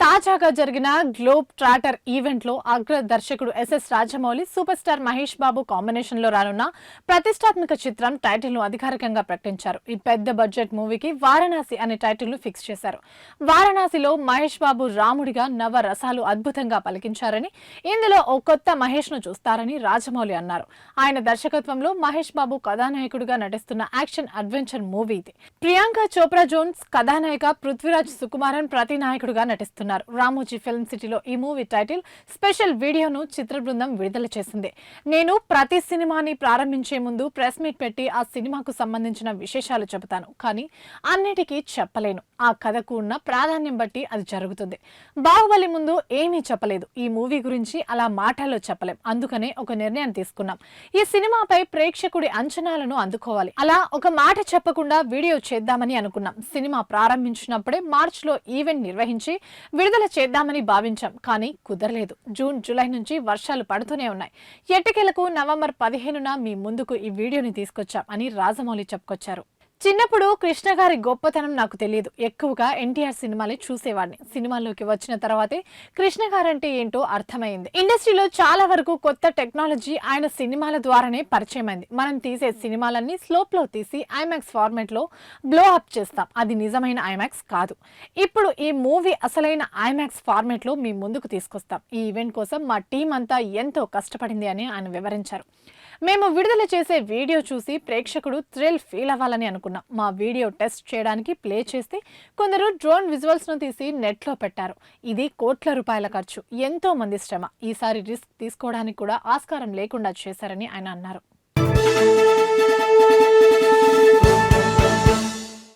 తాజాగా జరిగిన globe trotter ఈవెంట్లో అగ్ర దర్శకుడు SS Rajamouli super star Mahesh Babu కాంబినేషన్లో రానున్న ప్రతిష్టాత్మక చిత్రం టైటిల్ను అధికారికంగా ప్రకటించారు. ఈ పెద్ద బడ్జెట్ మూవీకి వారణాసి అనే టైటిల్ను ఫిక్స్ చేశారు. వారణాసిలో మహేష్ బాబు రాముడిగా నవ రసాలు అద్భుతంగా పలికించారని ఇందులో ఓ కొత్త మహేష్ను చూస్తారని రాజమౌళి అన్నారు. ఆయన దర్శకత్వంలో మహేష్ బాబు కథానాయకుడిగా నటిస్తున్న యాక్షన్ అడ్వెంచర్ మూవీ ఇది. ప్రియాంక చోప్రా జోన్స్ కథానాయిక పృథ్వీరాజ్ సుకుమారన్ ప్రతినాయకుడుగా నటిస్తున్నారు. రామోజీ ఫిల్మ్ సిటీలో ఈ మూవీ టైటిల్ స్పెషల్ వీడియోను చిత్ర బృందం విడుదల చేసింది. నేను ప్రతి సినిమాని ప్రారంభించే ముందు ప్రెస్ మీట్ పెట్టి ఆ సినిమాకు సంబంధించిన విశేషాలు చెబుతాను. కానీ అన్నిటికీ చెప్పలేను. ఆ కథకు ఉన్న ప్రాధాన్యం బట్టి అది జరుగుతుంది. బాహుబలి ముందు ఏమీ చెప్పలేదు. ఈ మూవీ గురించి అలా మాటల్లో చెప్పలేం. అందుకనే ఒక నిర్ణయం తీసుకున్నాం. ఈ సినిమాపై ప్రేక్షకుడి అంచనాలను అందుకోవాలి. అలా ఒక మాట చెప్పకుండా వీడియో చేద్దామని అనుకున్నాం. సినిమా ప్రారంభించినప్పుడే మార్చ్లో ఈవెంట్ నిర్వహించి విడుదల చేద్దామని భావించాం కానీ కుదరలేదు. జూన్ జూలై నుంచి వర్షాలు పడుతూనే ఉన్నాయి. ఎట్టకేలకు నవంబర్ పదిహేనున మీ ముందుకు ఈ వీడియోని తీసుకొచ్చాం అని రాజమౌళి చెప్పుకొచ్చారు. చిన్నప్పుడు కృష్ణ గారి గొప్పతనం నాకు తెలియదు. ఎక్కువగా ఎన్టీఆర్ సినిమాలే చూసేవాడిని. సినిమాల్లోకి వచ్చిన తర్వాతే కృష్ణ గారంటే ఏంటో అర్థమైంది. ఇండస్ట్రీలో చాలా వరకు కొత్త టెక్నాలజీ ఆయన సినిమాల ద్వారానే పరిచయమైంది మనం తీసే సినిమాలన్నీ స్లోప్లో తీసి ఐమాక్స్ ఫార్మెట్లో బ్లో అప్ చేస్తాం. అది నిజమైన ఐమాక్స్ కాదు. ఇప్పుడు ఈ మూవీ అసలైన ఐమాక్స్ ఫార్మెట్లో మీ ముందుకు తీసుకొస్తాం. ఈ ఈవెంట్ కోసం మా టీం అంతా ఎంతో కష్టపడింది అని ఆయన వివరించారు. మేము విడుదల చేసే వీడియో చూసి ప్రేక్షకుడు థ్రిల్ ఫీల్ అవ్వాలని అనుకున్నాం. మా వీడియో టెస్ట్ చేయడానికి ప్లే చేస్తే కొందరు డ్రోన్ విజువల్స్ను తీసి నెట్లో పెట్టారు. ఇది కోట్ల రూపాయల ఖర్చు. ఎంతో మంది శ్రమ. ఈసారి రిస్క్ తీసుకోవడానికి కూడా ఆస్కారం లేకుండా చేశారని ఆయన అన్నారు.